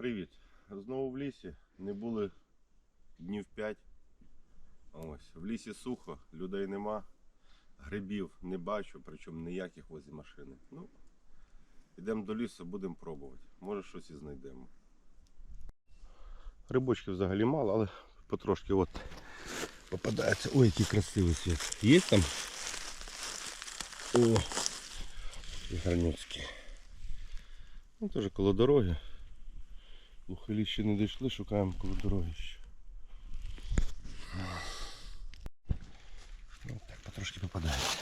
Привіт. Знову в лісі. Не були днів 5. Ось. В лісі сухо, людей нема. Грибів не бачу, причому ніяких возле машини. Ну, йдемо до лісу, будемо пробувати. Може щось і знайдемо. Грибочків взагалі мало, але потрошки от попадається. Ой, який красивий світ. Є там? О, і. Ну, теж коло дороги. Лухилі ще не дійшли, шукаємо коло дороги ще. Ну, так, потрошки попадається.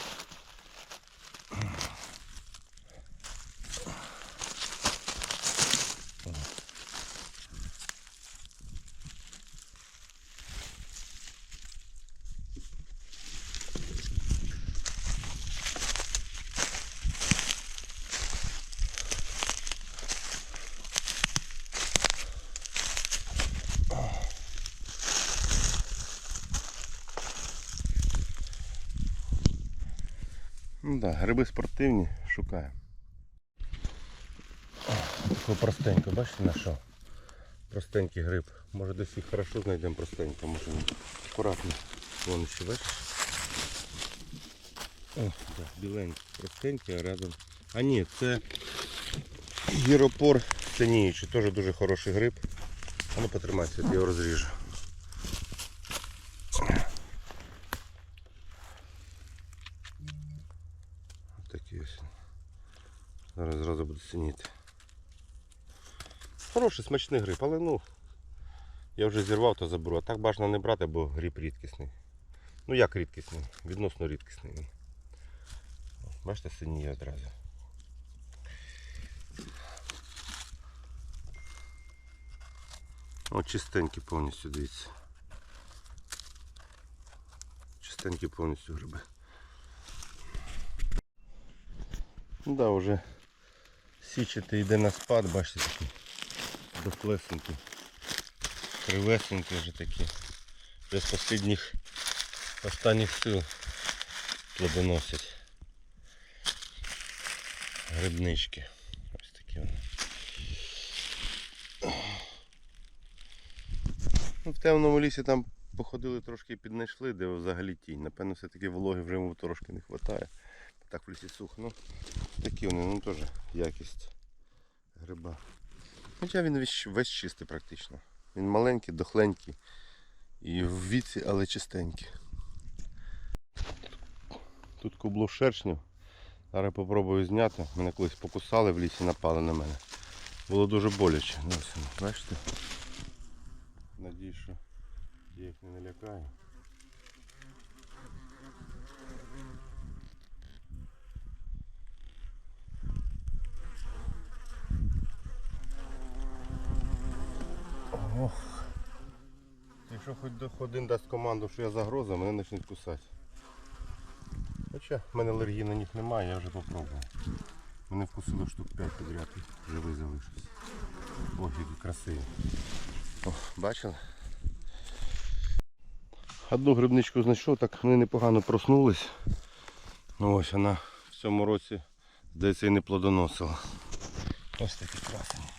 Ну да, гриби спортивні, шукаємо. Простенько, бачите на що? Простенький гриб. Може десь їх хорошо знайдемо простенько, може ні. Акуратно. Вон ще бачиш? О, да, біленький, простенький, а рядом. А ні, це гіропор синіючий, теж дуже хороший гриб. А ну потримайся, я його розріжу. Такий ось. Зараз зразу буде синіти. Хороший, смачний гриб, але ну я вже зірвав, то заберу. А так бажано не брати, бо гриб рідкісний. Ну як рідкісний? Відносно рідкісний. він. Бачите, синіє одразу. О, чистенькі повністю, дивіться. Чистенькі повністю гриби. Ну да, вже січити йде на спад, бачите такі доплесенькі, кривесенькі вже такі. Вже з останніх, останніх сил плодоносять. Грибнички. Ось такі вони. Ну, в темному лісі там походили трошки і піднайшли, де взагалі тінь. Напевно, все-таки вологи вже йому трошки не вистачає. Так в лісі сухо. Ну, такі вони, ну теж якість гриба. Хоча він весь, чистий практично. Він маленький, дохленький. І в віці, але чистенький. Тут кубло шершнів. Зараз попробую зняти. Мене колись покусали в лісі, напали на мене. Було дуже боляче. Ну, ось бачите? Надію, що я їх не налякаю. Ох. Якщо хоч один дасть команду, що я загроза, мене почнуть кусати. Хоча в мене алергії на них немає, я вже попробував. Мене вкусило штук 5 підряд живий залишився. Ох, які красиві. О, бачили? Одну грибничку знайшов, так вони непогано проснулись. Ну ось вона в цьому році, здається, і не плодоносила. Ось такі красені.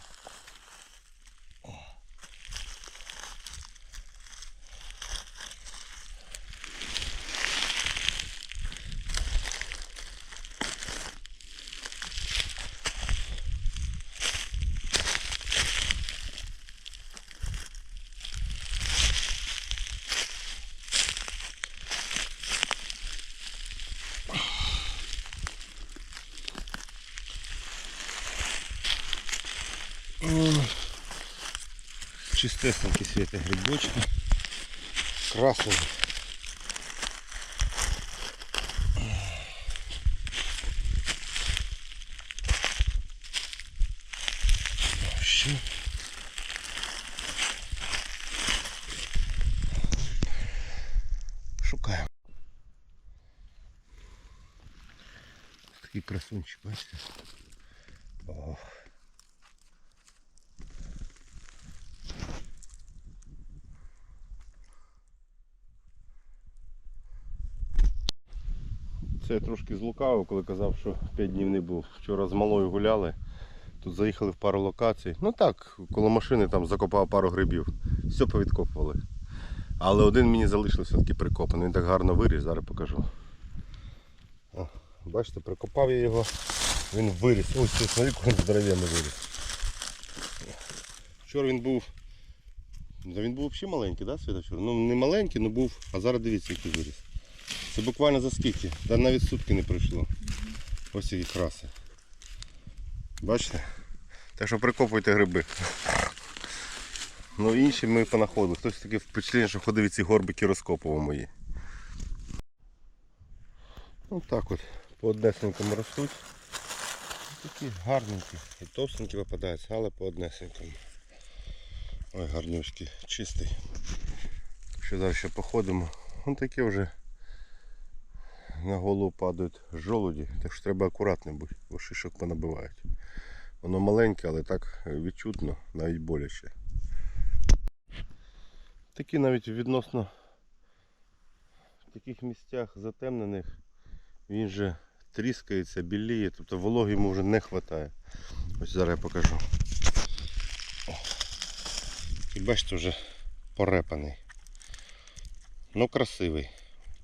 Чистесенькі світи грибочки. Красені. Ще. Шукаємо. Такий красунчик, бачите? Ох. Це я трошки злукавив, коли казав, що 5 днів не був. Вчора з малою гуляли, Тут заїхали в пару локацій. Ну так, коло машини там закопав пару грибів. Все повідкопували. Але один мені залишився все-таки прикопаний. Він так гарно виріс, зараз покажу. О, бачите, прикопав я його. Він виріс. Ось тут смотри, він здоровенний виріс. Вчора він був. Він був взагалі маленький, да, вчора? Ну не маленький, але був. А зараз дивіться, який виріс. Це буквально за скільки? Та навіть сутки не пройшло. Ось які краси. Бачите? Так що прикопуйте гриби. Ну інші ми понаходили. Хтось таке впечатлення, що ходив і ці горбики розкопував мої. Ну так от, по однесенькому ростуть. Такі гарненькі. І товстенькі випадаються, але по однесенькому. Ой, гарнюшки, чистий. Що зараз ще походимо. Вон такі вже на голову падають жолуді, так що треба акуратним бути, бо шишок понабивають. Воно маленьке, але так відчутно, навіть боляче. Такі навіть відносно в таких місцях затемнених він же тріскається, біліє, тобто вологи йому вже не вистачає. Ось зараз я покажу. І бачите, вже порепаний. Ну красивий,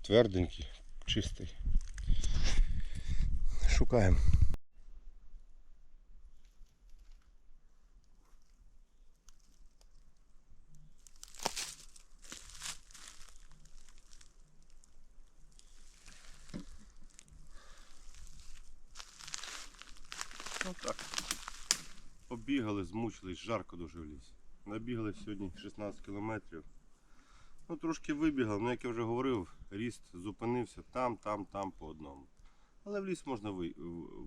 тверденький, чистий. Шукаємо. Ну так. Побігали, змучились, жарко дуже в лісі. Набігли сьогодні 16 кілометрів. Ну трошки вибігав, ну як я вже говорив, ріст зупинився там, там, там по одному. Але в ліс можна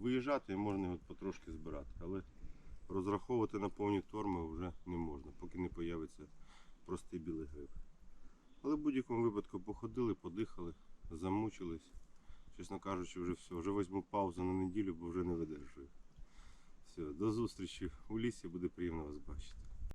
виїжджати і можна його потрошки збирати. Але розраховувати на повні торми вже не можна, поки не появиться простий білий гриб. Але в будь-якому випадку походили, подихали, замучились. Чесно кажучи, вже все. Вже візьму паузу на неділю, бо вже не видержую. Все, до зустрічі у лісі, буде приємно вас бачити.